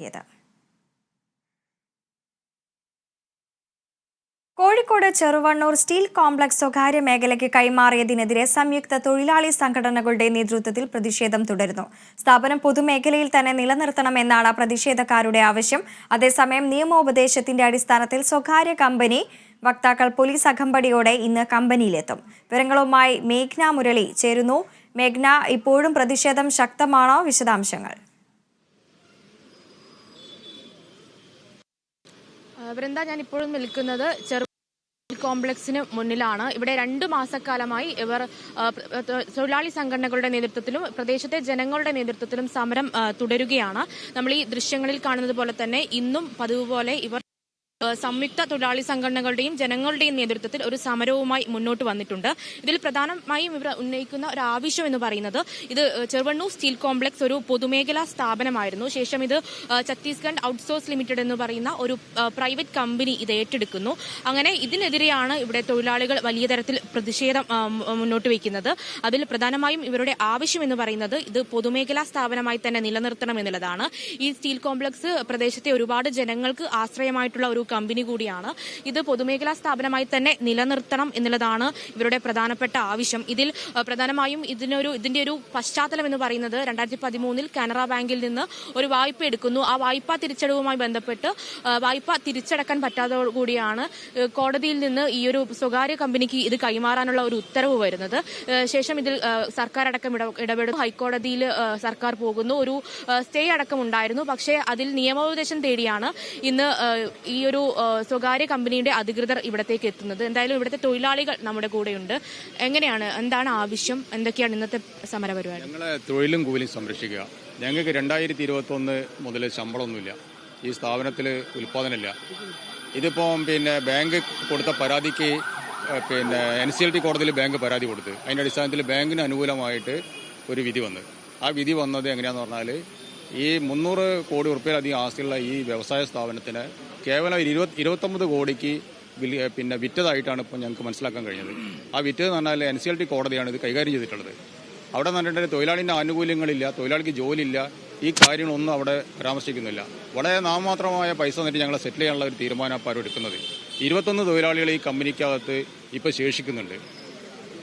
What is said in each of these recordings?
യത് Kozhikode Cheruvannur steel complex സ്വകാര്യ മേഖലയ്ക്ക് കൈമാറിയതിനെതിരെ സംയുക്ത തൊഴിലാളി സംഘടനകളുടെ നേതൃത്വത്തിൽ പ്രതിഷേധം തുടരുന്നു. സ്ഥാപനം പൊതുമേഖലയിൽ തന്നെ നിലനിർത്തണമെന്നാണ് പ്രതിഷേധക്കാരുടെ ആവശ്യം. അതേസമയം നിയമോപദേശത്തിന്റെ അടിസ്ഥാനത്തിൽ സ്വകാര്യ കമ്പനി വക്താക്കൾ പോലീസ് അകമ്പടിയോടെ ഇന്ന് കമ്പനിയിലെത്തും. വിവരങ്ങളുമായി മേഘ്ന മുരളി ചേരുന്നു. മേഘ്ന ഇപ്പോഴും പ്രതിഷേധം ശക്തമാണോ? വിശദാംശങ്ങൾ. വൃന്ദ ഞാൻ ഇപ്പോഴും നിൽക്കുന്നത് ചെറു കോംപ്ലക്സിന് മുന്നിലാണ്. ഇവിടെ രണ്ടു മാസക്കാലമായി ഇവർ തൊഴിലാളി സംഘടനകളുടെ നേതൃത്വത്തിലും പ്രദേശത്തെ ജനങ്ങളുടെ നേതൃത്വത്തിലും സമരം തുടരുകയാണ്. നമ്മൾ ഈ ദൃശ്യങ്ങളിൽ കാണുന്നത് പോലെ തന്നെ ഇന്നും പതിവ് പോലെ ഇവർ സംയുക്ത തൊഴിലാളി സംഘടനകളുടെയും ജനങ്ങളുടെയും നേതൃത്വത്തിൽ ഒരു സമരവുമായി മുന്നോട്ട് വന്നിട്ടുണ്ട്. ഇതിൽ പ്രധാനമായും ഇവർ ഉന്നയിക്കുന്ന ഒരു ആവശ്യം എന്ന് പറയുന്നത് ഇത് ചെറുവണ്ണൂർ സ്റ്റീൽ കോംപ്ലക്സ് ഒരു പൊതുമേഖലാ സ്ഥാപനമായിരുന്നു. ശേഷം ഇത് ഛത്തീസ്ഗഡ് ഔട്ട്സോഴ്സ് ലിമിറ്റഡ് എന്ന് പറയുന്ന ഒരു പ്രൈവറ്റ് കമ്പനി ഇത് ഏറ്റെടുക്കുന്നു. അങ്ങനെ ഇതിനെതിരെയാണ് ഇവിടെ തൊഴിലാളികൾ വലിയ തരത്തിൽ പ്രതിഷേധം മുന്നോട്ട് വയ്ക്കുന്നത് അതിൽ പ്രധാനമായും ഇവരുടെ ആവശ്യം എന്ന് പറയുന്നത് ഇത് പൊതുമേഖലാ സ്ഥാപനമായി തന്നെ നിലനിർത്തണം എന്നുള്ളതാണ്. ഈ സ്റ്റീൽ കോംപ്ലക്സ് പ്രദേശത്തെ ഒരുപാട് ജനങ്ങൾക്ക് ആശ്രയമായിട്ടുള്ള ഒരു കമ്പനി കൂടിയാണ്. ഇത് പൊതുമേഖലാ സ്ഥാപനമായി തന്നെ നിലനിർത്തണം എന്നുള്ളതാണ് ഇവരുടെ പ്രധാനപ്പെട്ട ആവശ്യം. ഇതിൽ പ്രധാനമായും ഇതിനൊരു ഇതിന്റെ ഒരു പശ്ചാത്തലം എന്ന് പറയുന്നത് രണ്ടായിരത്തി പതിമൂന്നിൽ കാനറ ബാങ്കിൽ നിന്ന് ഒരു വായ്പ എടുക്കുന്നു. ആ വായ്പ തിരിച്ചടവുമായി ബന്ധപ്പെട്ട് വായ്പ തിരിച്ചടക്കാൻ പറ്റാത്തതോടു കൂടിയാണ് കോടതിയിൽ നിന്ന് ഈ ഒരു സ്വകാര്യ കമ്പനിക്ക് ഇത് കൈമാറാനുള്ള ഒരു ഉത്തരവ് വരുന്നത്. ശേഷം ഇതിൽ സർക്കാർ അടക്കം ഇടപെടും. ഹൈക്കോടതിയിൽ സർക്കാർ പോകുന്നു. ഒരു സ്റ്റേ അടക്കം ഉണ്ടായിരുന്നു. പക്ഷേ അതിൽ നിയമോപദേശം തേടിയാണ് ഇന്ന് ഈ ഒരു ആ, സ്വകാര്യ കമ്പനിയുടെ അധികൃതർ ഇവിടത്തേക്ക് എത്തുന്നത്. എന്തായാലും ഇവിടുത്തെ തൊഴിലാളികൾ നമ്മുടെ കൂടെയുണ്ട്. എങ്ങനെയാണ് എന്താണ് ആവശ്യം? എന്തൊക്കെയാണ് ഇന്നത്തെ സമരപരിപാടി? ഞങ്ങളെ തൊഴിലും കൂലിയും സംരക്ഷിക്കുക. ഞങ്ങൾക്ക് രണ്ടായിരത്തി ഇരുപത്തൊന്ന് മുതൽ ശമ്പളമൊന്നുമില്ല. ഈ സ്ഥാപനത്തിൽ ഉൽപ്പാദനമില്ല. ഇതിപ്പം പിന്നെ ബാങ്ക് കൊടുത്ത പരാതിക്ക് പിന്നെ എൻ സി എൽ ടി കോടതിയിൽ ബാങ്ക് പരാതി കൊടുത്ത്. അതിന്റെ അടിസ്ഥാനത്തിൽ ബാങ്കിന് അനുകൂലമായിട്ട് ഒരു വിധി വന്ന്. ആ വിധി വന്നത് എങ്ങനെയാണെന്ന് പറഞ്ഞാൽ ഈ മുന്നൂറ് കോടി ഉറുപ്പിയിലധികം ആസ്തിയുള്ള ഈ വ്യവസായ സ്ഥാപനത്തിന് കേവലം ഇരുപത് ഇരുപത്തൊമ്പത് കോടിക്ക് പിന്നെ വിറ്റതായിട്ടാണ് ഇപ്പോൾ ഞങ്ങൾക്ക് മനസ്സിലാക്കാൻ കഴിഞ്ഞത്. ആ വിറ്റതെന്ന് പറഞ്ഞാൽ എൻ സി എൽ ടി കോടതിയാണ് ഇത് കൈകാര്യം ചെയ്തിട്ടുള്ളത്. അവിടെ എന്ന് പറഞ്ഞിട്ടുണ്ടെങ്കിൽ തൊഴിലാളിന്റെ ആനുകൂല്യങ്ങളില്ല തൊഴിലാളിക്ക് ജോലിയില്ല ഈ കാര്യങ്ങളൊന്നും അവിടെ പരാമർശിക്കുന്നില്ല. വളരെ നാമമാത്രമായ പൈസ തന്നിട്ട് ഞങ്ങളെ സെറ്റിൽ ചെയ്യാനുള്ള ഒരു തീരുമാനം അപ്പോൾ എടുക്കുന്നത്. ഇരുപത്തൊന്ന് തൊഴിലാളികൾ ഈ കമ്പനിക്കകത്ത് ഇപ്പോൾ ശേഷിക്കുന്നുണ്ട്.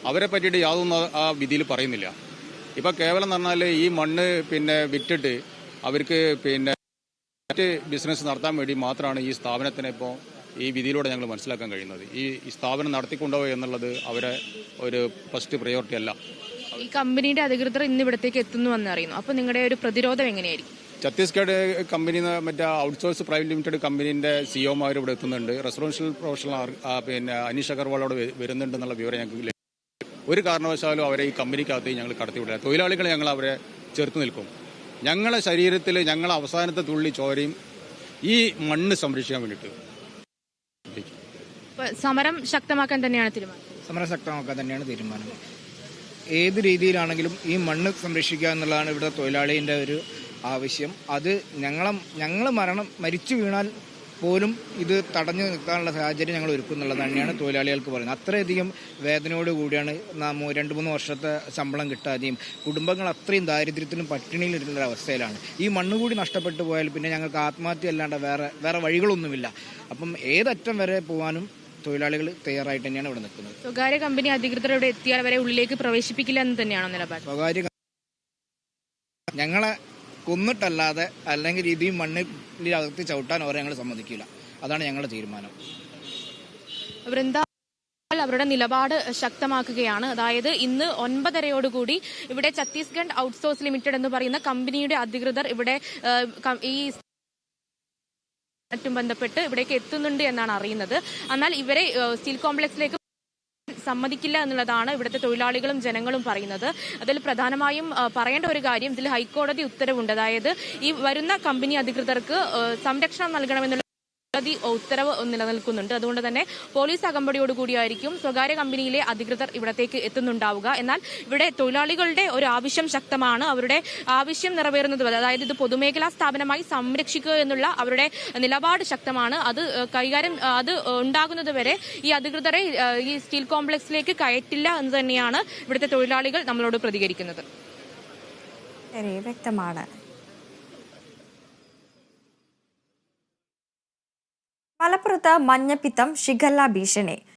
അവരെ പറ്റിയിട്ട് യാതൊന്നും ആ- വിധിയിൽ പറയുന്നില്ല. ഇപ്പം കേവലം എന്ന് പറഞ്ഞാൽ ഈ മണ്ണ് പിന്നെ വിറ്റിട്ട് അവർക്ക് പിന്നെ മറ്റ് ബിസിനസ് നടത്താൻ വേണ്ടി മാത്രമാണ് ഈ സ്ഥാപനത്തിനെ ഇപ്പോൾ ഈ വിധിയിലൂടെ ഞങ്ങൾ മനസ്സിലാക്കാൻ കഴിയുന്നത്. ഈ സ്ഥാപനം നടത്തിക്കൊണ്ടോ എന്നുള്ളത് അവരെ ഒരു ഫസ്റ്റ് പ്രയോറിറ്റി അല്ല. ഈ കമ്പനിയുടെ അധികൃതർ ഇന്ന് ഇവിടത്തേക്ക് എത്തുന്നു എന്ന് അറിയുന്നു. അപ്പോൾ നിങ്ങളുടെ ഒരു പ്രതിരോധം എങ്ങനെയായിരിക്കും? ഛത്തീസ്ഗഡ് കമ്പനി മറ്റേ ഔട്ട്സോഴ്സ് പ്രൈവറ്റ് ലിമിറ്റഡ് കമ്പനീന്റെ സിഒമാർ ഇവിടെ എത്തുന്നുണ്ട്. റെസിഡൻഷ്യൽ പ്രൊഫഷണൽ പിന്നെ അനീഷ് അഗർവാൾ അവിടെ വരുന്നുണ്ട് എന്നുള്ള വിവരം ഞങ്ങൾക്ക് ഒരു കാരണവശാലും അവരെ ഈ കമ്പനിക്കകത്ത് ഞങ്ങൾ കടത്തിവിടില്ല. തൊഴിലാളികളെ ഞങ്ങൾ അവരെ ചേർത്ത് നിൽക്കും. ഞങ്ങളെ ശരീരത്തിൽ ഞങ്ങളെ അവസാനത്തെ തുള്ളി ചോരയും ഈ മണ്ണ് സംരക്ഷിക്കാൻ വേണ്ടിയിട്ട്. സമരം ശക്തമാക്കാൻ തന്നെയാണ് തീരുമാനം. സമരം ശക്തമാക്കാൻ തന്നെയാണ് തീരുമാനം. ഏത് രീതിയിലാണെങ്കിലും ഈ മണ്ണ് സംരക്ഷിക്കുക എന്നുള്ളതാണ് ഇവിടെ തൊഴിലാളിന്റെ ഒരു ആവശ്യം. അത് ഞങ്ങളും ഞങ്ങൾ മരണം മരിച്ചു വീണാൽ പോലും ഇത് തടഞ്ഞു നിർത്താനുള്ള സാഹചര്യം ഞങ്ങൾ ഒരുക്കുന്നുള്ളത് തന്നെയാണ് തൊഴിലാളികൾക്ക് പറയുന്നത്. അത്രയധികം വേദനയോട് കൂടിയാണ് നാം രണ്ട് മൂന്ന് വർഷത്തെ ശമ്പളം കിട്ടാതെയും കുടുംബങ്ങൾ അത്രയും ദാരിദ്ര്യത്തിലും പട്ടിണിയിലിരുന്ന അവസ്ഥയിലാണ്. ഈ മണ്ണ് കൂടി നഷ്ടപ്പെട്ടു പോയാൽ പിന്നെ ഞങ്ങൾക്ക് ആത്മഹത്യ അല്ലാണ്ട് വേറെ വേറെ വഴികളൊന്നുമില്ല. അപ്പം ഏതറ്റം വരെ പോകാനും തൊഴിലാളികൾ തയ്യാറായിട്ട് തന്നെയാണ് ഇവിടെ നിൽക്കുന്നത്. സ്വകാര്യ കമ്പനി അധികൃതർ ഇവിടെ എത്തിയാൽ വരെ ഉള്ളിലേക്ക് പ്രവേശിപ്പിക്കില്ല എന്ന് തന്നെയാണോ നിലപാട്? സ്വകാര്യ ഞങ്ങളെ കൊന്നിട്ടല്ലാതെ അല്ലെങ്കിൽ ഇത് മണ്ണിൽ അകത്ത് ചവിട്ടാൻ അവരെ ഞങ്ങൾ സമ്മതിക്കില്ല. അതാണ് ഞങ്ങളുടെ തീരുമാനം. വൃന്ദ അവരുടെ നിലപാട് ശക്തമാക്കുകയാണ്. അതായത് ഇന്ന് ഒൻപതരയോടുകൂടി ഇവിടെ ഛത്തീസ്ഗഡ് ഔട്ട്സോഴ്സ് ലിമിറ്റഡ് എന്ന് പറയുന്ന കമ്പനിയുടെ അധികൃതർ ഇവിടെ ഈ മറ്റും ബന്ധപ്പെട്ട് ഇവിടേക്ക് എത്തുന്നുണ്ട് എന്നാണ് അറിയുന്നത്. എന്നാൽ ഇവരെ സ്റ്റീൽ കോംപ്ലക്സിലേക്ക് സമ്മതിക്കില്ല എന്നുള്ളതാണ് ഇവിടുത്തെ തൊഴിലാളികളും ജനങ്ങളും പറയുന്നത്. അതിൽ പ്രധാനമായും പറയേണ്ട ഒരു കാര്യം ഇതിൽ ഹൈക്കോടതി ഉത്തരവുണ്ട്. അതായത് ഈ വരുന്ന കമ്പനി അധികൃതർക്ക് സംരക്ഷണം നൽകണമെന്നുള്ള കോടതി ഉത്തരവ് നിലനിൽക്കുന്നുണ്ട്. അതുകൊണ്ട് തന്നെ പോലീസ് അകമ്പടിയോടുകൂടിയായിരിക്കും സ്വകാര്യ കമ്പനിയിലെ അധികൃതർ ഇവിടത്തേക്ക് എത്തുന്നുണ്ടാവുക. എന്നാൽ ഇവിടെ തൊഴിലാളികളുടെ ഒരു ആവശ്യം ശക്തമാണ്. അവരുടെ ആവശ്യം നിറവേറുന്നത് അതായത് ഇത് പൊതുമേഖലാ സ്ഥാപനമായി സംരക്ഷിക്കുക എന്നുള്ള അവരുടെ നിലപാട് ശക്തമാണ്. അത് കൈകാര്യം അത് ഉണ്ടാകുന്നത് വരെ ഈ അധികൃതരെ ഈ സ്റ്റീൽ കോംപ്ലക്സിലേക്ക് കയറ്റില്ല എന്ന് തന്നെയാണ് ഇവിടുത്തെ തൊഴിലാളികൾ നമ്മളോട് പ്രതികരിക്കുന്നത്. ശരി വ്യക്തമാണ്. മലപ്പുറത്ത് മഞ്ഞപ്പിത്തം ഷിഗല്ല ഭീഷണി.